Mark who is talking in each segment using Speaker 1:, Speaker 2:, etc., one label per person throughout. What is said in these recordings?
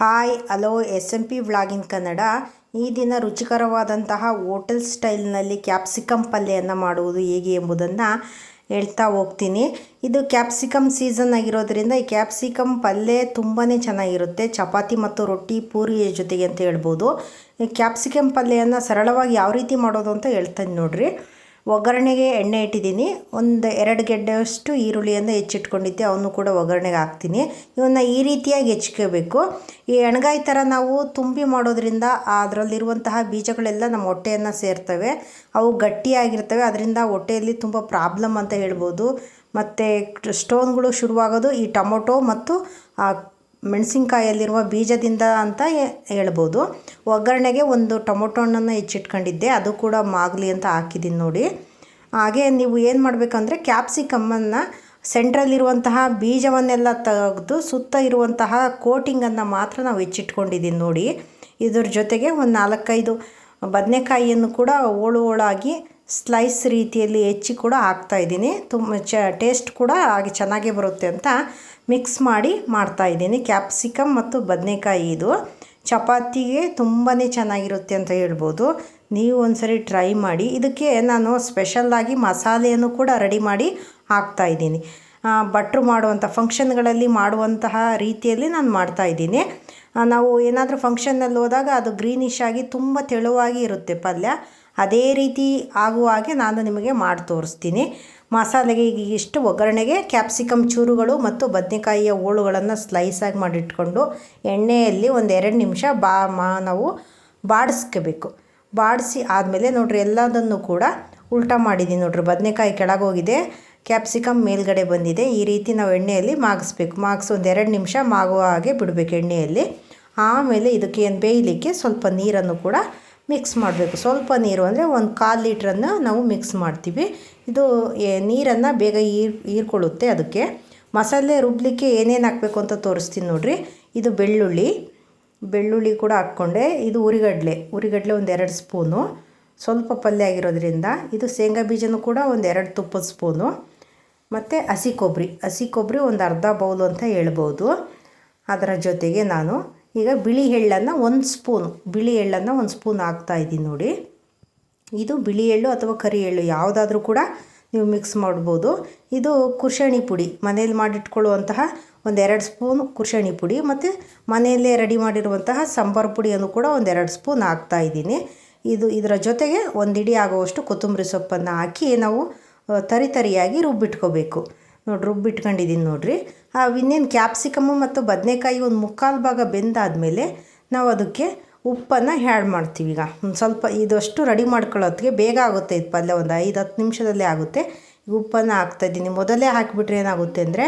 Speaker 1: Hi, hello, S M P ವ್ಲಾಗಿನ್ Kannada. ಈ ದಿನ ರುಚಿಕರವಾದಂತಹ hotel ಸ್ಟೈಲ್ನಲ್ಲಿ capsicum ಪಲ್ಯವನ್ನು ಮಾಡುವುದು ಹೇಗೆ ಎಂಬುದನ್ನು ಹೇಳ್ತಾ ಹೋಗ್ತೀನಿ. ಇದು ಕ್ಯಾಪ್ಸಿಕಮ್ ಸೀಸನ್ ಆಗಿರೋದ್ರಿಂದ ಈ ಕ್ಯಾಪ್ಸಿಕಮ್ ಪಲ್ಯ ತುಂಬಾ ಚೆನ್ನಾಗಿರುತ್ತೆ. ಚಪಾತಿ ಮತ್ತು ರೊಟ್ಟಿ ಪೂರಿಯ ಜೊತೆಗೆ ಅಂತ ಹೇಳ್ಬೋದು. ಈ ಕ್ಯಾಪ್ಸಿಕಮ್ ಪಲ್ಯನ ಸರಳವಾಗಿ ಯಾವ ರೀತಿ ಮಾಡೋದು ಅಂತ ಹೇಳ್ತೀನಿ ನೋಡಿರಿ. ಒಗ್ಗರಣೆಗೆ ಎಣ್ಣೆ ಇಟ್ಟಿದ್ದೀನಿ. ಒಂದು ಎರಡು ಗೆಡ್ಡೆಯಷ್ಟು ಈರುಳ್ಳಿಯನ್ನು ಹೆಚ್ಚಿಟ್ಕೊಂಡಿದ್ದೆ. ಅವನ್ನು ಕೂಡ ಒಗ್ಗರಣೆಗೆ ಹಾಕ್ತೀನಿ. ಇವನ್ನ ಈ ರೀತಿಯಾಗಿ ಹೆಚ್ಕೋಬೇಕು. ಈ ಎಣ್ಗಾಯಿ ಥರ ನಾವು ತುಂಬಿ ಮಾಡೋದ್ರಿಂದ ಅದರಲ್ಲಿರುವಂತಹ ಬೀಜಗಳೆಲ್ಲ ನಮ್ಮ ಹೊಟ್ಟೆಯನ್ನು ಸೇರ್ತವೆ. ಅವು ಗಟ್ಟಿಯಾಗಿರ್ತವೆ. ಅದರಿಂದ ಹೊಟ್ಟೆಯಲ್ಲಿ ತುಂಬ ಪ್ರಾಬ್ಲಮ್ ಅಂತ ಹೇಳ್ಬೋದು. ಮತ್ತು ಸ್ಟೋನ್ಗಳು ಶುರುವಾಗೋದು ಈ ಟೊಮೊಟೊ ಮತ್ತು ಮೆಣಸಿನ್ಕಾಯಲ್ಲಿರುವ ಬೀಜದಿಂದ ಅಂತ ಹೇಳ್ಬೋದು. ಒಗ್ಗರಣೆಗೆ ಒಂದು ಟೊಮೊಟೊ ಹಣ್ಣನ್ನು ಹೆಚ್ಚಿಟ್ಕೊಂಡಿದ್ದೆ. ಅದು ಕೂಡ ಮಾಗಲಿ ಅಂತ ಹಾಕಿದ್ದೀನಿ ನೋಡಿ. ಹಾಗೆ ನೀವು ಏನು ಮಾಡಬೇಕಂದ್ರೆ ಕ್ಯಾಪ್ಸಿಕಮ್ಮನ್ನು ಸೆಂಟ್ರಲ್ಲಿರುವಂತಹ ಬೀಜವನ್ನೆಲ್ಲ ತೆಗೆದು ಸುತ್ತ ಇರುವಂತಹ ಕೋಟಿಂಗನ್ನು ಮಾತ್ರ ನಾವು ಹೆಚ್ಚಿಟ್ಕೊಂಡಿದ್ದೀನಿ ನೋಡಿ. ಇದ್ರ ಜೊತೆಗೆ ಒಂದು ನಾಲ್ಕೈದು ಬದನೆಕಾಯಿಯನ್ನು ಕೂಡ ಹೋಳು ಹೋಳಾಗಿ ಸ್ಲೈಸ್ ರೀತಿಯಲ್ಲಿ ಹೆಚ್ಚಿ ಕೂಡ ಹಾಕ್ತಾಯಿದ್ದೀನಿ ತುಂಬ ಚ, ಟೇಸ್ಟ್ ಕೂಡ ಹಾಗೆ ಚೆನ್ನಾಗೇ ಬರುತ್ತೆ ಅಂತ ಮಿಕ್ಸ್ ಮಾಡಿ ಮಾಡ್ತಾಯಿದ್ದೀನಿ ಕ್ಯಾಪ್ಸಿಕಮ್ ಮತ್ತು ಬದನೆಕಾಯಿ ಇದು. ಚಪಾತಿಗೆ ತುಂಬಾ ಚೆನ್ನಾಗಿರುತ್ತೆ ಅಂತ ಹೇಳ್ಬೋದು. ನೀವು ಒಂದ್ಸರಿ ಟ್ರೈ ಮಾಡಿ. ಇದಕ್ಕೆ ನಾನು ಸ್ಪೆಷಲ್ಲಾಗಿ ಮಸಾಲೆಯನ್ನು ಕೂಡ ರೆಡಿ ಮಾಡಿ ಹಾಕ್ತಾಯಿದ್ದೀನಿ ಭಟ್ರು ಮಾಡುವಂಥ ಫಂಕ್ಷನ್ಗಳಲ್ಲಿ ಮಾಡುವಂತಹ ರೀತಿಯಲ್ಲಿ ನಾನು ಮಾಡ್ತಾಯಿದ್ದೀನಿ ನಾವು ಏನಾದರೂ ಫಂಕ್ಷನ್ನಲ್ಲಿ ಹೋದಾಗ ಅದು ಗ್ರೀನಿಶ್ ಆಗಿ ತುಂಬ ತೆಳುವಾಗಿ ಇರುತ್ತೆ ಪಲ್ಯ. ಅದೇ ರೀತಿ ಆಗುವ ಹಾಗೆ ನಾನು ನಿಮಗೆ ಮಾಡಿ ತೋರಿಸ್ತೀನಿ. ಮಸಾಲೆಗೆ ಈಗ ಇಷ್ಟು ಒಗ್ಗರಣೆಗೆ ಕ್ಯಾಪ್ಸಿಕಮ್ ಚೂರುಗಳು ಮತ್ತು ಬದನೆಕಾಯಿಯ ಹೋಳುಗಳನ್ನು ಸ್ಲೈಸಾಗಿ ಮಾಡಿಟ್ಕೊಂಡು ಎಣ್ಣೆಯಲ್ಲಿ ಒಂದು ಎರಡು ನಿಮಿಷ ಬಾ ಮಾ ನಾವು ಬಾಡಿಸ್ಕೋಬೇಕು. ಬಾಡಿಸಿ ಆದಮೇಲೆ ನೋಡ್ರಿ ಎಲ್ಲದನ್ನು ಕೂಡ ಉಲ್ಟಾ ಮಾಡಿದ್ದೀನಿ ನೋಡ್ರಿ. ಬದನೆಕಾಯಿ ಕೆಳಗೆ ಹೋಗಿದೆ ಕ್ಯಾಪ್ಸಿಕಮ್ ಮೇಲ್ಗಡೆ ಬಂದಿದೆ. ಈ ರೀತಿ ನಾವು ಎಣ್ಣೆಯಲ್ಲಿ ಮಾಗಿಸ್ಬೇಕು. ಮಾಗಿಸಿ ಒಂದು ಎರಡು ನಿಮಿಷ ಮಾಗುವ ಹಾಗೆ ಬಿಡಬೇಕು ಎಣ್ಣೆಯಲ್ಲಿ. ಆಮೇಲೆ ಇದಕ್ಕೆ ಏನು ಬೇಯಲಿಕ್ಕೆ ಸ್ವಲ್ಪ ನೀರನ್ನು ಕೂಡ ಮಿಕ್ಸ್ ಮಾಡಬೇಕು. ಸ್ವಲ್ಪ ನೀರು ಅಂದರೆ ಒಂದು ಕಾಲು ಲೀಟ್ರನ್ನು ನಾವು ಮಿಕ್ಸ್ ಮಾಡ್ತೀವಿ. ಇದು ನೀರನ್ನು ಬೇಗ ಹೀರ್ ಹೀರ್ಕೊಳ್ಳುತ್ತೆ ಅದಕ್ಕೆ. ಮಸಾಲೆ ರುಬ್ಲಿಕ್ಕೆ ಏನೇನು ಹಾಕಬೇಕು ಅಂತ ತೋರಿಸ್ತೀನಿ ನೋಡಿರಿ. ಇದು ಬೆಳ್ಳುಳ್ಳಿ. ಬೆಳ್ಳುಳ್ಳಿ ಕೂಡ ಹಾಕ್ಕೊಂಡೆ. ಇದು ಉರಿಗಡಲೆ. ಉರಿಗಡ್ಲೆ ಒಂದು ಎರಡು ಸ್ಪೂನು. ಸ್ವಲ್ಪ ಪಲ್ಯ ಆಗಿರೋದ್ರಿಂದ ಇದು ಶೇಂಗಾ ಬೀಜನೂ ಕೂಡ ಒಂದು ಎರಡು ತುಪ್ಪದ ಸ್ಪೂನು. ಮತ್ತು ಹಸಿ ಕೊಬ್ಬರಿ ಹಸಿ ಕೊಬ್ಬರಿ ಒಂದು ಅರ್ಧ ಬೌಲು ಅಂತ ಹೇಳ್ಬೋದು. ಅದರ ಜೊತೆಗೆ ನಾನು ಈಗ ಬಿಳಿ ಎಳ್ಳನ್ನು ಒಂದು ಸ್ಪೂನು ಬಿಳಿ ಎಳ್ಳನ್ನು ಒಂದು ಸ್ಪೂನ್ ಹಾಕ್ತಾ ಇದ್ದೀನಿ ನೋಡಿ. ಇದು ಬಿಳಿ ಎಳ್ಳು ಅಥವಾ ಕರಿ ಎಳ್ಳು ಯಾವುದಾದ್ರೂ ಕೂಡ ನೀವು ಮಿಕ್ಸ್ ಮಾಡ್ಬೋದು. ಇದು ಕುರ್ಷಣಿ ಪುಡಿ, ಮನೇಲಿ ಮಾಡಿಟ್ಕೊಳ್ಳುವಂತಹ ಒಂದೆರಡು ಸ್ಪೂನ್ ಕುರ್ಷಣಿ ಪುಡಿ ಮತ್ತು ಮನೆಯಲ್ಲೇ ರೆಡಿ ಮಾಡಿರುವಂತಹ ಸಾಂಬಾರು ಪುಡಿಯನ್ನು ಕೂಡ ಒಂದೆರಡು ಸ್ಪೂನ್ ಹಾಕ್ತಾ ಇದ್ದೀನಿ ಇದು ಇದರ ಜೊತೆಗೆ ಒಂದಿಡಿ ಆಗುವಷ್ಟು ಕೊತ್ತಂಬರಿ ಸೊಪ್ಪನ್ನು ಹಾಕಿ ನಾವು ತರಿತರಿಯಾಗಿ ರುಬ್ಬಿಟ್ಕೋಬೇಕು. ನೋಡಿ ರುಬ್ಬಿಟ್ಕೊಂಡಿದ್ದೀನಿ ನೋಡಿರಿ. ಇನ್ನೇನು ಕ್ಯಾಪ್ಸಿಕಮ್ಮು ಮತ್ತು ಬದನೆಕಾಯಿ ಒಂದು ಮುಕ್ಕಾಲು ಭಾಗ ಬೆಂದಾದಮೇಲೆ ನಾವು ಅದಕ್ಕೆ ಉಪ್ಪನ್ನು ಹ್ಯಾಡ್ ಮಾಡ್ತೀವಿ. ಈಗ ಒಂದು ಸ್ವಲ್ಪ ಇದಷ್ಟು ರೆಡಿ ಮಾಡ್ಕೊಳ್ಳೋತ್ತಿಗೆ ಬೇಗ ಆಗುತ್ತೆ. ಇದು ಪಲ್ಯ ಒಂದು ಐದು, ಹತ್ತು ನಿಮಿಷದಲ್ಲೇ ಆಗುತ್ತೆ. ಉಪ್ಪನ್ನು ಹಾಕ್ತಾಯಿದ್ದೀನಿ ಮೊದಲೇ ಹಾಕಿಬಿಟ್ರೆ ಏನಾಗುತ್ತೆ ಅಂದರೆ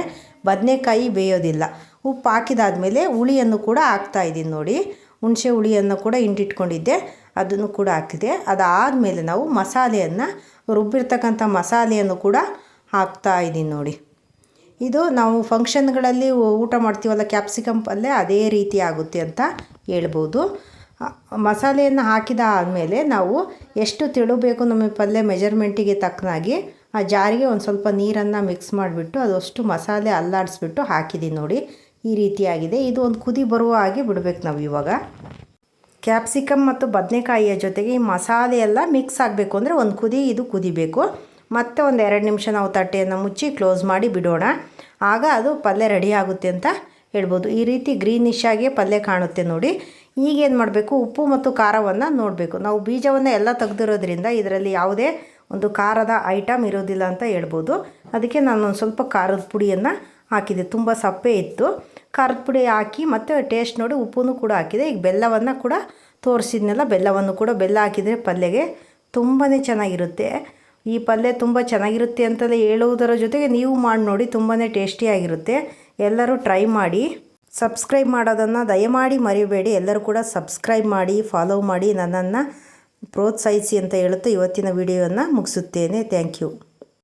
Speaker 1: ಬದನೆಕಾಯಿ ಬೇಯೋದಿಲ್ಲ. ಉಪ್ಪು ಹಾಕಿದಾದಮೇಲೆ ಹುಳಿಯನ್ನು ಕೂಡ ಹಾಕ್ತಾಯಿದ್ದೀನಿ ನೋಡಿ. ಹುಣಸೆ ಹುಳಿಯನ್ನು ಕೂಡ ಹಿಂಡಿಟ್ಕೊಂಡಿದ್ದೆ. ಅದನ್ನು ಕೂಡ ಹಾಕಿದೆ. ಅದಾದಮೇಲೆ ನಾವು ಮಸಾಲೆಯನ್ನು ರುಬ್ಬಿರ್ತಕ್ಕಂಥ ಮಸಾಲೆಯನ್ನು ಕೂಡ ಹಾಕ್ತಾಯಿದ್ದೀನಿ ನೋಡಿ. ಇದು ನಾವು ಫಂಕ್ಷನ್ಗಳಲ್ಲಿ ಊಟ ಮಾಡ್ತೀವಲ್ಲ ಕ್ಯಾಪ್ಸಿಕಮ್ ಪಲ್ಯ ಅದೇ ರೀತಿ ಆಗುತ್ತೆ ಅಂತ ಹೇಳ್ಬೋದು. ಮಸಾಲೆಯನ್ನು ಹಾಕಿದ ಆದಮೇಲೆ ನಾವು ಎಷ್ಟು ತೆಳು ಬೇಕು ನಮಗೆ ಪಲ್ಯ ಮೆಜರ್ಮೆಂಟಿಗೆ ತಕ್ಕನಾಗಿ, ಆ ಜಾರಿಗೆ ಒಂದು ಸ್ವಲ್ಪ ನೀರನ್ನು ಮಿಕ್ಸ್ ಮಾಡಿಬಿಟ್ಟು ಅದಷ್ಟು ಮಸಾಲೆ ಅಲ್ಲಾಡಿಸ್ಬಿಟ್ಟು ಹಾಕಿದ್ದೀನಿ ನೋಡಿ, ಈ ರೀತಿಯಾಗಿದೆ ಇದು ಒಂದು ಕುದಿ ಬರುವ ಹಾಗೆ ಬಿಡಬೇಕು ನಾವು ಇವಾಗ. ಕ್ಯಾಪ್ಸಿಕಮ್ ಮತ್ತು ಬದನೆಕಾಯಿಯ ಜೊತೆಗೆ ಈ ಮಸಾಲೆ ಎಲ್ಲ ಮಿಕ್ಸ್ ಆಗಬೇಕು ಅಂದರೆ ಒಂದು ಕುದಿ ಇದು ಕುದಿಬೇಕು. ಮತ್ತೆ ಒಂದು ಎರಡು ನಿಮಿಷ ನಾವು ತಟ್ಟೆಯನ್ನು ಮುಚ್ಚಿ ಕ್ಲೋಸ್ ಮಾಡಿ ಬಿಡೋಣ. ಆಗ ಅದು ಪಲ್ಯ ರೆಡಿ ಆಗುತ್ತೆ ಅಂತ ಹೇಳ್ಬೋದು. ಈ ರೀತಿ ಗ್ರೀನಿಶ್ ಆಗಿ ಪಲ್ಯ ಕಾಣುತ್ತೆ ನೋಡಿ. ಈಗೇನು ಮಾಡಬೇಕು? ಉಪ್ಪು ಮತ್ತು ಖಾರವನ್ನು ನೋಡಬೇಕು. ನಾವು ಬೀಜವನ್ನು ಎಲ್ಲ ತೆಗೆದಿರೋದ್ರಿಂದ ಇದರಲ್ಲಿ ಯಾವುದೇ ಒಂದು ಖಾರದ ಐಟಮ್ ಇರೋದಿಲ್ಲ ಅಂತ ಹೇಳ್ಬೋದು. ಅದಕ್ಕೆ ನಾನು ಒಂದು ಸ್ವಲ್ಪ ಖಾರದ ಪುಡಿಯನ್ನು ಹಾಕಿದೆ. ತುಂಬ ಸಪ್ಪೆ ಇತ್ತು. ಖಾರದ ಪುಡಿ ಹಾಕಿ ಮತ್ತು ಟೇಸ್ಟ್ ನೋಡಿ ಉಪ್ಪು ಕೂಡ ಹಾಕಿದೆ. ಈಗ ಬೆಲ್ಲವನ್ನು ಕೂಡ ತೋರಿಸಿದ್ನೆಲ್ಲ, ಬೆಲ್ಲವನ್ನು ಕೂಡ ಬೆಲ್ಲ ಹಾಕಿದರೆ ಪಲ್ಯಗೆ ತುಂಬಾ ಚೆನ್ನಾಗಿರುತ್ತೆ. ಈ ಪಲ್ಯ ತುಂಬ ಚೆನ್ನಾಗಿರುತ್ತೆ ಅಂತಲೇ ಹೇಳುವುದರ ಜೊತೆಗೆ ನೀವು ಮಾಡಿ ನೋಡಿ ತುಂಬಾ ಟೇಸ್ಟಿಯಾಗಿರುತ್ತೆ ಎಲ್ಲರೂ ಟ್ರೈ ಮಾಡಿ. ಸಬ್ಸ್ಕ್ರೈಬ್ ಮಾಡೋದನ್ನು ದಯಮಾಡಿ ಮರಿಬೇಡಿ. ಎಲ್ಲರೂ ಕೂಡ ಸಬ್ಸ್ಕ್ರೈಬ್ ಮಾಡಿ, ಫಾಲೋ ಮಾಡಿ ನನ್ನನ್ನು ಪ್ರೋತ್ಸಾಹಿಸಿ ಅಂತ ಹೇಳುತ್ತಾ ಇವತ್ತಿನ ವಿಡಿಯೋವನ್ನು ಮುಗಿಸುತ್ತೇನೆ. Thank you.